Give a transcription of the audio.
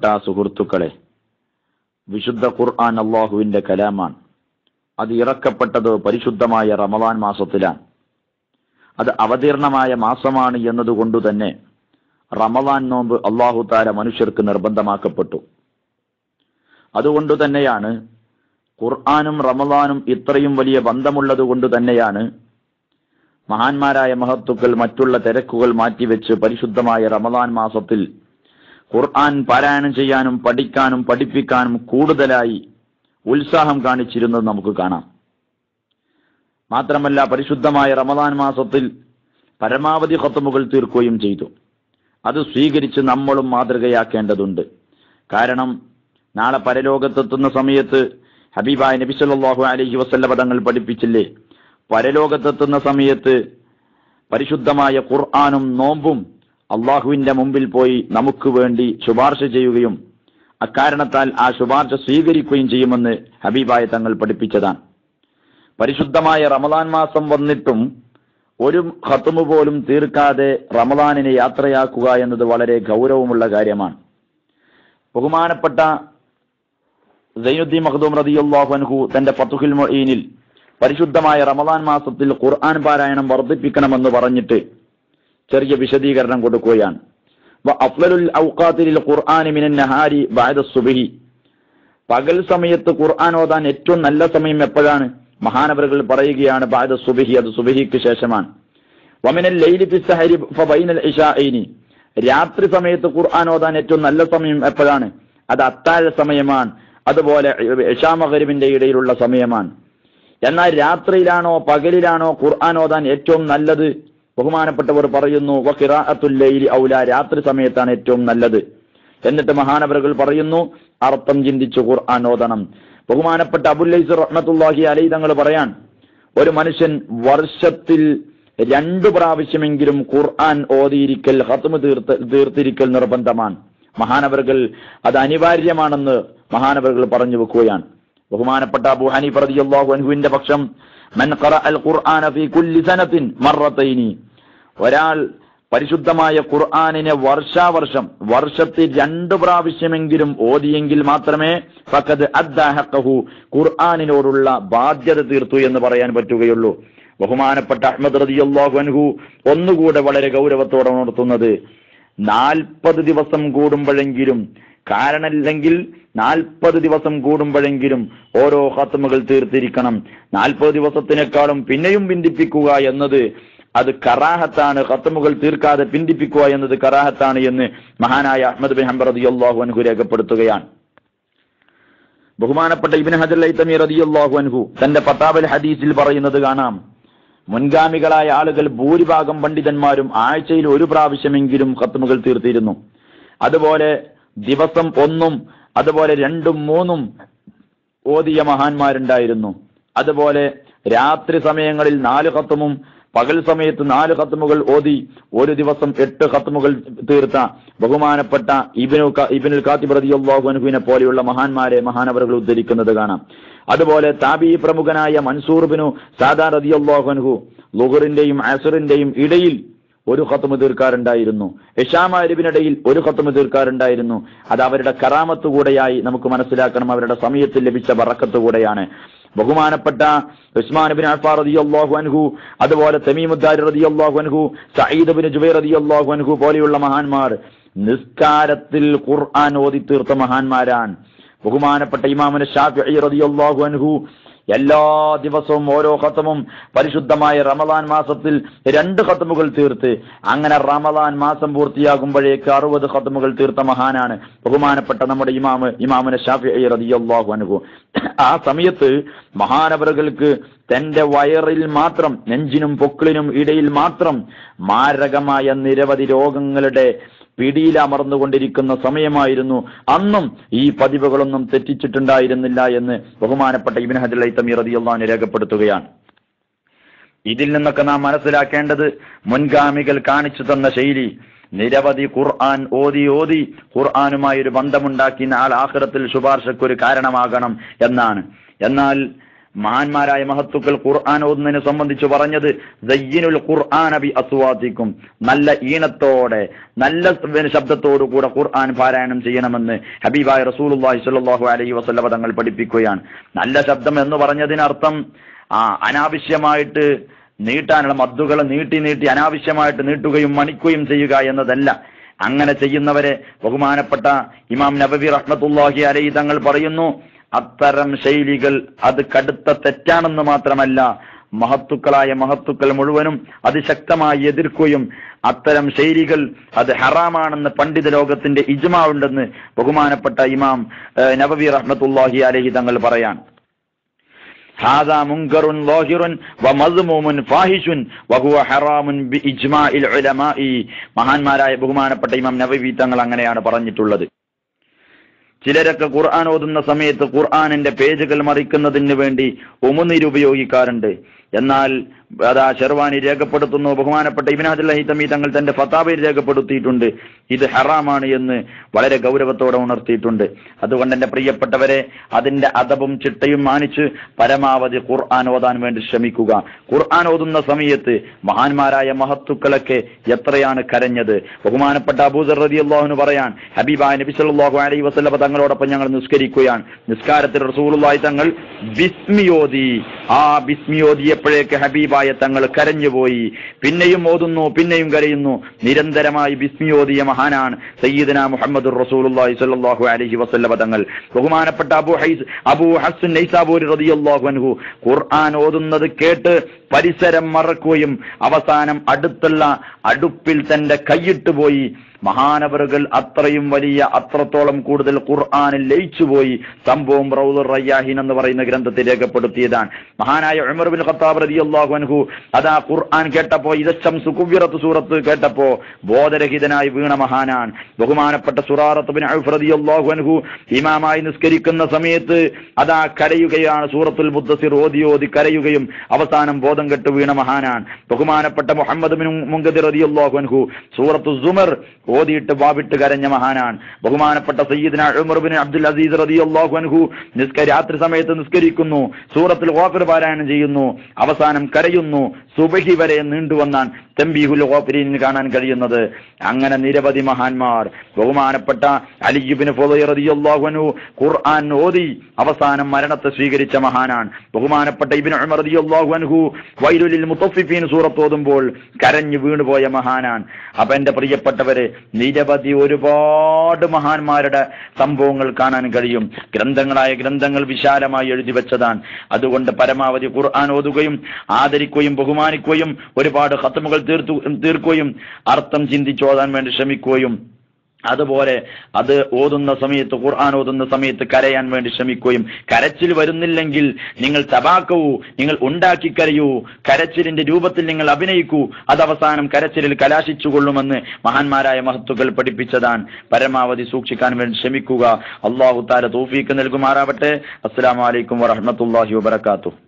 പ്രിയപ്പെട്ട സുഹൃത്തുക്കളെ വിശുദ്ധ ഖുർആൻ അള്ളാഹുവിന്റെ കലാമാണ്. അത് ഇറക്കപ്പെട്ടത് പരിശുദ്ധമായ റമദാൻ മാസത്തിലാണ്. അത് അവതീർണമായ മാസമാണ് എന്നതുകൊണ്ട് തന്നെ റമദാൻ നോമ്പ് അള്ളാഹു താര മനുഷ്യർക്ക് നിർബന്ധമാക്കപ്പെട്ടു. അതുകൊണ്ട് തന്നെയാണ് ഖുർആാനും റമദാനും ഇത്രയും വലിയ ബന്ധമുള്ളത് കൊണ്ട് തന്നെയാണ് മഹാന്മാരായ മഹത്തുക്കൾ മറ്റുള്ള തിരക്കുകൾ മാറ്റിവെച്ച് പരിശുദ്ധമായ റമദാൻ മാസത്തിൽ ഖുർആൻ പാരായണം ചെയ്യാനും പഠിക്കാനും പഠിപ്പിക്കാനും കൂടുതലായി ഉത്സാഹം കാണിച്ചിരുന്നത് നമുക്ക് കാണാം. മാത്രമല്ല പരിശുദ്ധമായ റമദാൻ മാസത്തിൽ പരമാവധി ഹത്തുമുകൾ തീർക്കുകയും ചെയ്തു. അത് സ്വീകരിച്ച് നമ്മളും മാതൃകയാക്കേണ്ടതുണ്ട്. കാരണം നാളെ പരലോകത്തെത്തുന്ന സമയത്ത് ഹബീബായ നബി സല്ലല്ലാഹു അലൈഹി വസല്ല പദങ്ങൾ പഠിപ്പിച്ചില്ലേ? പരലോകത്തെത്തുന്ന സമയത്ത് പരിശുദ്ധമായ ഖുർആാനും നോമ്പും അള്ളാഹുവിന്റെ മുമ്പിൽ പോയി നമുക്ക് വേണ്ടി ശുപാർശ ചെയ്യുകയും അക്കാരണത്താൽ ആ ശുപാർശ സ്വീകരിക്കുകയും ചെയ്യുമെന്ന് ഹബീബായ തങ്ങൾ പഠിപ്പിച്ചതാണ്. പരിശുദ്ധമായ റമദാൻ മാസം വന്നിട്ടും ഒരു ഹത്തുമു പോലും തീർക്കാതെ റമദാനിനെ യാത്രയാക്കുക എന്നത് വളരെ ഗൗരവമുള്ള കാര്യമാണ്. ബഹുമാനപ്പെട്ട സൈനുദ്ദീൻ മഹദൂം റളിയല്ലാഹു അൻഹു തന്റെ ഫത്തുഹുൽ മുഈനിൽ പരിശുദ്ധമായ റമദാൻ മാസത്തിൽ ഖുർആൻ പാരായണം വർദ്ധിപ്പിക്കണമെന്ന് പറഞ്ഞിട്ട് ചെറിയ വിശദീകരണം കൊടുക്കുകയാണ്. പകൽ സമയത്ത് ഖുർആൻ ഓതാൻ ഏറ്റവും നല്ല സമയം എപ്പോഴാണ്? മഹാനവറുകൾ പറയുകയാണ് ബാദ സുബിഹി അത് സുബിഹിക്ക് ശേഷമാണ്. വമിനൽ രാത്രി സമയത്ത് ഖുർആൻ ഓതാൻ ഏറ്റവും നല്ല സമയം എപ്പോഴാണ്? അത് അത്താഴ സമയമാണ്. അതുപോലെ ഇഷാ മഗ്രിബിന്റെ ഇടയിലുള്ള സമയമാണ്. എന്നാൽ രാത്രിയിലാണോ പകലിലാണോ ഖുർആൻ ഓതാൻ ഏറ്റവും നല്ലത്? ബഹുമാനപ്പെട്ടവർ പറയുന്നു ഔല രാത്രി സമയത്താണ് ഏറ്റവും നല്ലത്. എന്നിട്ട് മഹാനവറുകൾ പറയുന്നു അർത്ഥം ചിന്തിച്ചു ഖുർആൻ ഓതണം. ബഹുമാനപ്പെട്ട അബുല്ലൈസ് റഹ്മത്തുല്ലാഹി അലൈ തങ്ങൾ പറയാൻ ഒരു മനുഷ്യൻ വർഷത്തിൽ രണ്ടു പ്രാവശ്യമെങ്കിലും ഖുർആൻ ഓതിയിരിക്കൽ ഹത്മ തീർത്ത് തീർത്തിരിക്കൽ നിർബന്ധമാണ്. മഹാനവറുകൾ അത് അനിവാര്യമാണെന്ന് മഹാനവറുകൾ പറഞ്ഞു വെക്കുകയാണ്. ബഹുമാനപ്പെട്ട അബു ഹനീഫ് റളിയല്ലാഹു അൻഹുവിന്റെ പക്ഷം മൻ ഖറഅൽ ഖുർആന ഫീ കുല്ലി സനത്തിൻ മറത്തൈനി ഒരാൾ പരിശുദ്ധമായ ഖുർആാനിനെ വർഷാവർഷം വർഷത്തിൽ രണ്ട് പ്രാവശ്യമെങ്കിലും ഓതിയെങ്കിൽ മാത്രമേ ഫഖദ് അദ്ദാ ഖുർആാനിനോടുള്ള ഖുർആനിനോടുള്ള ബാധ്യത തീർത്തു എന്ന് പറയാൻ പറ്റുകയുള്ളൂ. ബഹുമാനപ്പെട്ട അഹമ്മദ് റതിയല്ലാഹു അൻഹു ഒന്നുകൂടെ വളരെ ഗൗരവത്തോടെ ഉണർത്തുന്നത് നാൽപ്പത് ദിവസം കൂടുമ്പോഴെങ്കിലും കാരണമില്ലെങ്കിൽ നാൽപ്പത് ദിവസം കൂടുമ്പോഴെങ്കിലും ഓരോ ഹത്തമുകൾ തീർത്തിരിക്കണം. നാൽപ്പത് ദിവസത്തിനേക്കാളും പിന്നെയും ബിന്ദിപ്പിക്കുക എന്നത് അത് കറാഹത്താണ് കത്തമുകൾ തീർക്കാതെ പിന്തിപ്പിക്കുക എന്നത് കറാഹത്താണ് എന്ന് മഹാനായ അഹമ്മദ് ബിൻ ഹംബർ റളിയല്ലാഹു അൻഹു രേഖപ്പെടുത്തുകയാണ്. ബഹുമാനപ്പെട്ട ഇബിൻ ഹജർ ലൈത്തമി റളിയല്ലാഹു അൻഹു തന്റെ പത്താബൽ ഹദീസിൽ പറയുന്നത് കാണാം. മുൻഗാമികളായ ആളുകൾ ഭൂരിഭാഗം പണ്ഡിതന്മാരും ആഴ്ചയിൽ ഒരു പ്രാവശ്യമെങ്കിലും കത്തുമുകൾ തീർത്തിരുന്നു. അതുപോലെ ദിവസം ഒന്നും അതുപോലെ രണ്ടും മൂന്നും ഓതിയ മഹാന്മാരുണ്ടായിരുന്നു. അതുപോലെ രാത്രി സമയങ്ങളിൽ നാല് ഖത്തുമും പകൽ സമയത്ത് നാല് ഖത്മുകൾ ഓതി ഒരു ദിവസം എട്ട് ഖത്മുകൾ തീർത്ത ബഹുമാനപ്പെട്ട ഇബിനു ഇബിനുൽ കാത്തിബ് റളിയല്ലാഹു അൻഹുവിനെ പോലെയുള്ള മഹാന്മാരെ മഹാനവറുകൾ ഉദ്ധരിക്കുന്നത് കാണാം. അതുപോലെ താബി പ്രമുഖനായ മൻസൂർ ബിനു സാദാ റളിയല്ലാഹു അൻഹു ലുഹറിന്റെയും അസുറിന്റെയും ഇടയിൽ ഒരു ഹത്തുമ തീർക്കാറുണ്ടായിരുന്നു യശാമാരുവിനിടയിൽ ഒരു ഹത്തുമ തീർക്കാറുണ്ടായിരുന്നു അത് അവരുടെ കറാമത്ത് കൂടെയായി നമുക്ക് മനസ്സിലാക്കണം. അവരുടെ സമയത്ത് ലഭിച്ച വറക്കത്ത് കൂടെയാണ്. ബഹുമാനപ്പെട്ട ഉസ്മാൻ ബിൻ അഫാർ റളിയല്ലാഹു അൻഹു അതുപോലെ തമീമുദ്ദാരി റളിയല്ലാഹു അൻഹു സയ്യിദ് ബിൻ ജുബൈർ റളിയല്ലാഹു അൻഹു പോലെയുള്ള മഹാന്മാർ നിസ്കാരത്തിൽ ഖുർആൻ ഓതി തീർത്ത മഹാന്മാരാണ്. ബഹുമാനപ്പെട്ട ഇമാമുന റതി റളിയല്ലാഹു അൻഹു എല്ലാ ദിവസവും ഓരോ ഖത്തമും പരിശുദ്ധമായ റമദാൻ മാസത്തിൽ രണ്ട് ഖത്തമുകൾ തീർത്ത് അങ്ങനെ റമദാൻ മാസം പൂർത്തിയാകുമ്പോഴേക്ക് അറുപത് ഖത്തമുകൾ തീർത്ത മഹാനാണ് ബഹുമാനപ്പെട്ട നമ്മുടെ ഇമാമ് ഇമാമുന ഷാഫി അൻഹു. ആ സമയത്ത് മഹാനവറുകൾക്ക് തന്റെ വയറിൽ മാത്രം നെഞ്ചിനും പൊക്കിളിനും ഇടയിൽ മാത്രം മാരകമായ നിരവധി രോഗങ്ങളുടെ പിടിയിലമർന്നുകൊണ്ടിരിക്കുന്ന സമയമായിരുന്നു. അന്നും ഈ പതിവുകളൊന്നും തെറ്റിച്ചിട്ടുണ്ടായിരുന്നില്ല എന്ന് ബഹുമാനപ്പെട്ട ഇബിൻ ഹജർ ലൈത്തമി റളിയല്ലാഹു രേഖപ്പെടുത്തുകയാണ്. ഇതിൽ നിന്നൊക്കെ നാം മനസ്സിലാക്കേണ്ടത് മുൻഗാമികൾ കാണിച്ചു തന്ന ശൈലി നിരവധി ഖുർആൻ ഓതി ഓതി ഖുർആനുമായി ഒരു ബന്ധമുണ്ടാക്കി നാൾ ആഹ്റത്തിൽ ശുപാർശക്കൊരു കാരണമാകണം എന്നാണ്. എന്നാൽ മഹാന്മാരായ മഹത്തുക്കൾ ഖുർആൻ ഓതുന്നതിനെ സംബന്ധിച്ച് പറഞ്ഞത് സയ്യിനുൽ ഖുർആൻ ബി അസ്വാദിക്കും നല്ല ഈണത്തോടെ നല്ല ശബ്ദത്തോടു കൂടെ ഖുർആൻ പാരായണം ചെയ്യണമെന്ന് ഹബീബായ റസൂലുള്ളാഹി സ്വല്ലല്ലാഹു അലൈഹി വസല്ല തങ്ങൾ പഠിപ്പിക്കുകയാണ്. നല്ല ശബ്ദം എന്ന് പറഞ്ഞതിനർത്ഥം ആ അനാവശ്യമായിട്ട് നീട്ടാനുള്ള മദ്ദുകളെ നീട്ടി നീട്ടി അനാവശ്യമായിട്ട് നീട്ടുകയും മണിക്കുകയും ചെയ്യുക എന്നതല്ല. അങ്ങനെ ചെയ്യുന്നവരെ ബഹുമാനപ്പെട്ട ഇമാം നബബി റഹ്മത്തുല്ലാഹി അലൈ തങ്ങൾ പറയുന്നു അത്തരം ശൈലികൾ അത് കടുത്ത തെറ്റാണെന്ന് മാത്രമല്ല മഹത്തുക്കളായ മഹത്തുക്കൾ മുഴുവനും അതിശക്തമായി എതിർക്കുകയും അത്തരം ശൈലികൾ അത് ഹറാമാണെന്ന് പണ്ഡിത ലോകത്തിന്റെ ഇജ്മാ ഉണ്ടെന്ന് ബഹുമാനപ്പെട്ട ഇമാം ഏഹ്, നബവി റഹ്മത്തുല്ലാഹി അലൈഹി തങ്ങൾ പറയാൻ هذا منكر ظاهر ومذموم فاحش وهو حرام بإجماع العلماء മഹാന്മാരായ ബഹുമാനപ്പെട്ട ഇമാം നബവി തങ്ങൾ അങ്ങനെയാണ് പറഞ്ഞിട്ടുള്ളത് ചിലരൊക്കെ ഖുർആൻ ഓതുന്ന സമയത്ത് ഖുർആനിന്റെ പേജുകൾ മറിക്കുന്നതിന് വേണ്ടി ഉമുനീര് ഉപയോഗിക്കാറുണ്ട് എന്നാൽ അതാ ഷെർവാനി രേഖപ്പെടുത്തുന്നു ബഹുമാനപ്പെട്ട ഇബിൻ ഹജൽ ഹൈത്തമി തങ്ങൾ തന്റെ ഫത്താബിൽ രേഖപ്പെടുത്തിയിട്ടുണ്ട്. ഇത് ഹറാമാണ് എന്ന് വളരെ ഗൗരവത്തോടെ ഉണർത്തിയിട്ടുണ്ട്. അതുകൊണ്ട് എന്റെ പ്രിയപ്പെട്ടവരെ അതിന്റെ അദബും ചിട്ടയും മാനിച്ച് പരമാവധി ഖുർആൻ ഓതാൻ വേണ്ടി ശ്രമിക്കുക. ഖുർആൻ ഓതുന്ന സമയത്ത് മഹാന്മാരായ മഹത്തുക്കളൊക്കെ എത്രയാണ് കരഞ്ഞത്? ബഹുമാനപ്പെട്ട അബൂസർ റതി അള്ളാഹുന് പറയാൻ ഹബീബായ നബി സല്ലല്ലാഹു അലൈ വസല്ലമ തങ്ങളോടൊപ്പം ഞങ്ങൾ നിസ്കരിക്കുകയാണ്. നിസ്കാരത്തിൽ റസൂലുള്ളാഹി തങ്ങൾ ബിസ്മിയോതി ആ ബിസ്മിയോതിയപ്പോഴേക്ക് ഹബീബായ തങ്ങൾ കരഞ്ഞുപോയി. പിന്നെയും ഓതുന്നു പിന്നെയും കരയുന്നു. നിരന്തരമായി ബിസ്മിയോതിയ മഹാനാണ് സയ്യിദന മുഹമ്മദ് റസൂലുള്ളാഹി സ്വല്ലല്ലാഹു അലൈഹി വസല്ലമ തങ്ങൾ. ബഹുമാനപ്പെട്ട അബു ഹൈസ് അബു ഹസ്സൻ നൈസാബൂരി റളിയല്ലാഹു അൻഹു ഖുർആൻ ഓതുന്നത് കേട്ട് പരിസരം മറക്കുകയും അവസാനം അടുത്തുള്ള അടുപ്പിൽ തന്റെ കൈയിട്ട് പോയി മഹാനവറുകൾ അത്രയും വലിയ അത്രത്തോളം കൂടുതൽ ഖുർആാനിൽ ലയിച്ചുപോയി സംഭവം റൗദുർ റയ്യാഹിൻ എന്ന് പറയുന്ന ഗ്രന്ഥത്തിൽ രേഖപ്പെടുത്തിയതാണ്. മഹാനായ ഉമർ ബിൻ ഖത്താബ് റളിയല്ലാഹു അൻഹു അതാ ഖുർആൻ കേട്ടപ്പോ ഇതച്ചം സുഖുവിറത്ത് സൂറത്ത് കേട്ടപ്പോ ബോധരഹിതനായി വീണ മഹാനാണ്. ബഹുമാനപ്പെട്ട സുറാറത്ത് ബിൻ ഔഫ് റളിയല്ലാഹു അൻഹു ഇമാമായി നിസ്കരിക്കുന്ന സമയത്ത് അതാ കരയുകയാണ് സൂറത്തുൽ മുദ്ദസിർ ഓതി ഓതി കരയുകയും അവസാനം ബോധം കെട്ട് വീണ മഹാനാണ്. ബഹുമാനപ്പെട്ട മുഹമ്മദ് ബിൻ മുങ്കദിർ റളിയല്ലാഹു അൻഹു സൂറത്തു സുമർ ഓതിയിട്ട് വാവിട്ട് കരഞ്ഞ മഹാനാണ്. ബഹുമാനപ്പെട്ട സയ്യിദിന ഉമർ ബിൻ അബ്ദുൽ അസീസ് അൻഹു നിസ്ക രാത്രി സമയത്ത് നിസ്കരിക്കുന്നു. സൂറത്തിൽ ഓഫർ പാരായണം ചെയ്യുന്നു. അവസാനം കരയുന്നു. സുബഹി വരെ നീണ്ടുവന്നാൻ തമ്പീഹുൽ ഗോഫിരീന് കാണാൻ കഴിയുന്നത് അങ്ങനെ നിരവധി മഹാന്മാർ. ബഹുമാനപ്പെട്ട അലിയുബിന് അൻഹു ഖുർആൻ ഓതി അവസാനം മരണത്തെ സ്വീകരിച്ച മഹാനാണ്. ബഹുമാനപ്പെട്ട ഇബിൻ ഉമർ വൈലുലിൽ മുത്തഫിഫീൻ സൂറത്ത് ഓതുമ്പോൾ കരഞ്ഞു വീണുപോയ മഹാനാണ്. അപ്പൊ എന്റെ പ്രിയപ്പെട്ടവര് നിരവധി ഒരുപാട് മഹാന്മാരുടെ സംഭവങ്ങൾ കാണാൻ കഴിയും. ഗ്രന്ഥങ്ങളായ ഗ്രന്ഥങ്ങൾ വിശാലമായി എഴുതി വെച്ചതാണ്. അതുകൊണ്ട് പരമാവധി ഖുർആൻ ഓതുകയും ആദരിക്കുകയും ബഹുമാനിക്കുകയും ഒരുപാട് ഹത്തമുകൾ തീർത്തു തീർക്കുകയും അർത്ഥം ചിന്തിച്ചോതാൻ വേണ്ടി ശ്രമിക്കുകയും അതുപോലെ അത് ഓതുന്ന സമയത്ത് ഖുർആൻ ഓതുന്ന സമയത്ത് കരയാൻ വേണ്ടി ശ്രമിക്കുകയും കരച്ചിൽ വരുന്നില്ലെങ്കിൽ നിങ്ങൾ തബാക്കവൂ നിങ്ങൾ ഉണ്ടാക്കി കരയൂ കരച്ചിലിന്റെ രൂപത്തിൽ നിങ്ങൾ അഭിനയിക്കൂ അത് അവസാനം കരച്ചിലിൽ കലാശിച്ചുകൊള്ളുമെന്ന് മഹാന്മാരായ മഹത്തുക്കൾ പഠിപ്പിച്ചതാണ്. പരമാവധി സൂക്ഷിക്കാൻ വേണ്ടി ശ്രമിക്കുക. അള്ളാഹു താര തൗഫീക്ക് നൽകുമാറാവട്ടെ. അസ്സാം അലൈക്കും വറഹ്മത്തുള്ളാഹി വബറകാതുഹു.